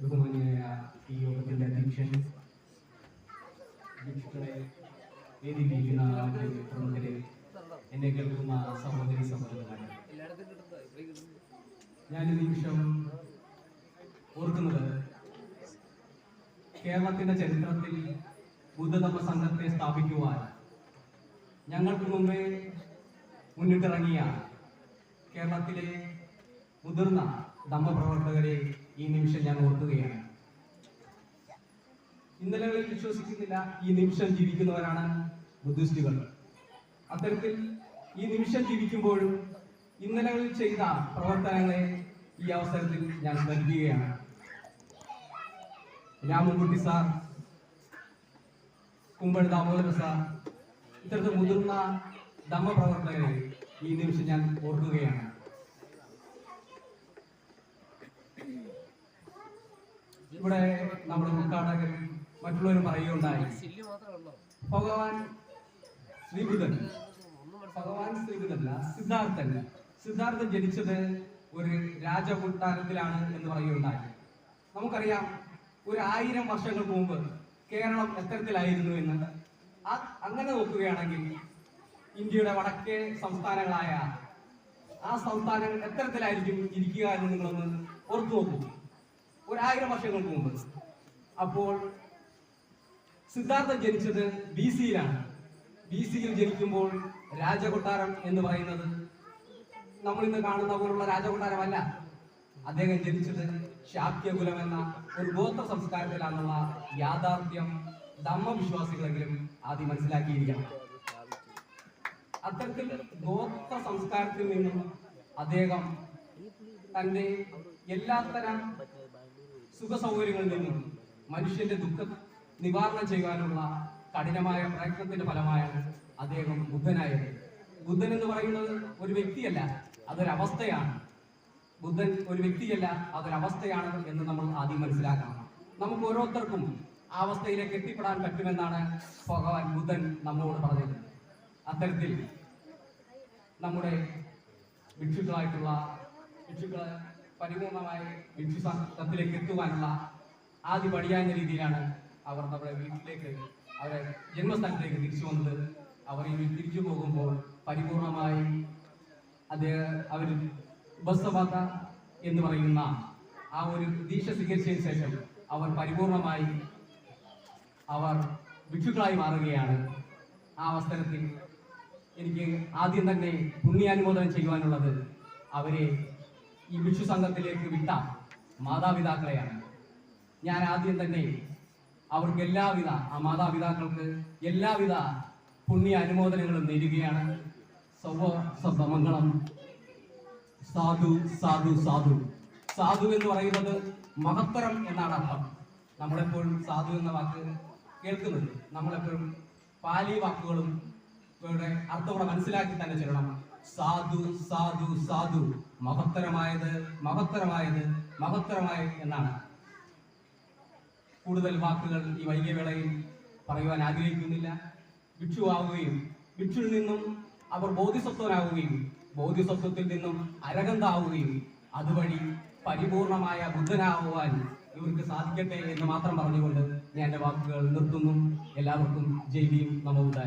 ബഹുമാനിയായ ഈ യോഗത്തിന്റെ അധ്യക്ഷൻ അധ്യക്ഷകളെ വേദിയിലിരിക്കുന്ന പ്രമുഖരെ എന്നെ കേൾക്കുന്ന സഹോദരി സഹോദരന്മാരെ. ഞാൻ ഈ നിമിഷം ഓർക്കുന്നത് കേരളത്തിന്റെ ചരിത്രത്തിൽ ബുദ്ധതമ സംഘത്തെ സ്ഥാപിക്കുവാൻ ഞങ്ങൾക്ക് മുമ്പേ മുന്നിട്ടിറങ്ങിയ കേരളത്തിലെ മുതിർന്ന ധമ്മപ്രവർത്തകരെ ഈ നിമിഷം ഞാൻ ഓർക്കുകയാണ്. ഇന്നലകളിൽ വിശ്വസിക്കുന്നില്ല ഈ നിമിഷം ജീവിക്കുന്നവരാണ് ബുദ്ധിസ്റ്റുകൾ. അത്തരത്തിൽ ഈ നിമിഷം ജീവിക്കുമ്പോഴും ഇന്നലകളിൽ ചെയ്ത പ്രവർത്തനങ്ങളെ ഈ അവസരത്തിൽ ഞാൻ സ്മരിക്കുകയാണ് രാമൻകുട്ടി സാർ കുമ്പൾ ദാമോദര സാർ ഇത്തരത്തിൽ മുതിർന്ന ധമ്മപ്രവർത്തകരെ ഈ നിമിഷം ഞാൻ ഓർക്കുകയാണ്. ഇവിടെ നമ്മുടെ ഉദ്ഘാടകരും മറ്റുള്ളവരും പറയുകയുണ്ടായി. ഭഗവാൻ ശ്രീബുദ്ധൻ. ഭഗവാൻ ശ്രീബുദ്ധനല്ല സിദ്ധാർത്ഥൻ. സിദ്ധാർത്ഥൻ ജനിച്ചത് ഒരു രാജകൊട്ടാരത്തിലാണ് എന്ന് പറയുകയുണ്ടായി. നമുക്കറിയാം ഒരു ആയിരം വർഷങ്ങൾക്ക് മുമ്പ് കേരളം എത്തരത്തിലായിരുന്നു എന്ന്. അങ്ങനെ നോക്കുകയാണെങ്കിൽ ഇന്ത്യയുടെ വടക്കേ സംസ്ഥാനങ്ങളായ ആ സംസ്ഥാനങ്ങൾ എത്തരത്തിലായിരിക്കും ഇരിക്കുക എന്ന് നിങ്ങളൊന്ന് ഓർത്തു നോക്കൂ ഒരായിരം വർഷങ്ങൾക്ക് മുമ്പ്. അപ്പോൾ സിദ്ധാർത്ഥൻ ജനിച്ചത് ബി സിയിലാണ് ബി സിയിൽ ജനിക്കുമ്പോൾ രാജകൊട്ടാരം എന്ന് പറയുന്നത് നമ്മൾ ഇന്ന് കാണുന്ന പോലുള്ള രാജകൊട്ടാരമല്ല. അദ്ദേഹം ജനിച്ചത് ശാക്യകുലം എന്ന ഒരു ഗോത്ര സംസ്കാരത്തിലാണെന്നുള്ള യാഥാർത്ഥ്യം ധമ്മവിശ്വാസികളെങ്കിലും ആദ്യം മനസ്സിലാക്കിയിരിക്കണം. അത്തരത്തിൽ ഗോത്ര സംസ്കാരത്തിൽ നിന്നും അദ്ദേഹം തന്റെ എല്ലാത്തരം സുഖ സൗകര്യങ്ങളിൽ നിന്നും മനുഷ്യന്റെ ദുഃഖം നിവാരണം ചെയ്യാനുള്ള കഠിനമായ പ്രയത്നത്തിന്റെ ഫലമായാണ് അദ്ദേഹം ബുദ്ധനായത്. ബുദ്ധൻ എന്ന് പറയുന്നത് ഒരു വ്യക്തിയല്ല അതൊരവസ്ഥയാണ്. ബുദ്ധൻ ഒരു വ്യക്തിയല്ല അതൊരവസ്ഥയാണ് എന്ന് നമ്മൾ ആദ്യം മനസ്സിലാക്കണം. നമുക്ക് ഓരോരുത്തർക്കും ആ അവസ്ഥയിലേക്ക് എത്തിപ്പെടാൻ പറ്റുമെന്നാണ് ഭഗവാൻ ബുദ്ധൻ നമ്മളോട് പറഞ്ഞത്. അത്തരത്തിൽ നമ്മുടെ ഭിക്ഷുക്കളായിട്ടുള്ള ഭിക്ഷുക്കളെ പരിപൂർണമായ വിദ്യുസത്തിലേക്ക് എത്തുവാനുള്ള ആദ്യ പടിയായ രീതിയിലാണ് അവർ നമ്മുടെ വീട്ടിലേക്ക് അവരെ ജന്മസ്ഥലത്തേക്ക് തിരിച്ചു വന്നത്. അവർ ഇനി തിരിച്ചു പോകുമ്പോൾ പരിപൂർണമായി അദ്ദേഹം അവർ ഉപസവാത എന്ന് പറയുന്ന ആ ഒരു ദീക്ഷ സ്വീകരിച്ചതിന് ശേഷം അവർ പരിപൂർണമായി അവർ ഭിക്ഷുക്കളായി മാറുകയാണ്. ആ അവസരത്തിൽ എനിക്ക് ആദ്യം തന്നെ പുണ്യാനുമോദനം ചെയ്യുവാനുള്ളത് അവരെ ഈ ഭിക്ഷു സംഘത്തിലേക്ക് വിട്ട മാതാപിതാക്കളെയാണ്. ഞാൻ ആദ്യം തന്നെ അവർക്ക് എല്ലാവിധ ആ മാതാപിതാക്കൾക്ക് എല്ലാവിധ പുണ്യ അനുമോദനങ്ങളും നേരുകയാണ്. സൗവ സമംഗളം സാധു സാധു സാധു. സാധു എന്ന് പറയുന്നത് മഹത്തരം എന്നാണ് അർത്ഥം. നമ്മളെപ്പോഴും സാധു എന്ന വാക്ക് കേൾക്കുന്നത് നമ്മളെപ്പോഴും പാലി വാക്കുകളും അർത്ഥം അർത്ഥം മനസ്സിലാക്കി തന്നെ ചെല്ലണം. സാധു സാധു സാധു. മഹത്തരമായത് മഹത്തരമായത് മഹത്തരമായത് എന്നാണ്. കൂടുതൽ വാക്കുകൾ ഈ വൈകിയ വേളയിൽ പറയുവാൻ ആഗ്രഹിക്കുന്നില്ല. ഭിക്ഷു ആവുകയും ഭിക്ഷുവിൽ നിന്നും അവർ ബോധിസത്വനാവുകയും ബോധിസത്വത്തിൽ നിന്നും അരകന്താവുകയും അതുവഴി പരിപൂർണമായ ബുദ്ധനാവുവാൻ ഇവർക്ക് സാധിക്കട്ടെ എന്ന് മാത്രം പറഞ്ഞുകൊണ്ട് ഞാൻ എന്റെ വാക്കുകൾ നിർത്തുന്നു. എല്ലാവർക്കും ഭീം നമോദായ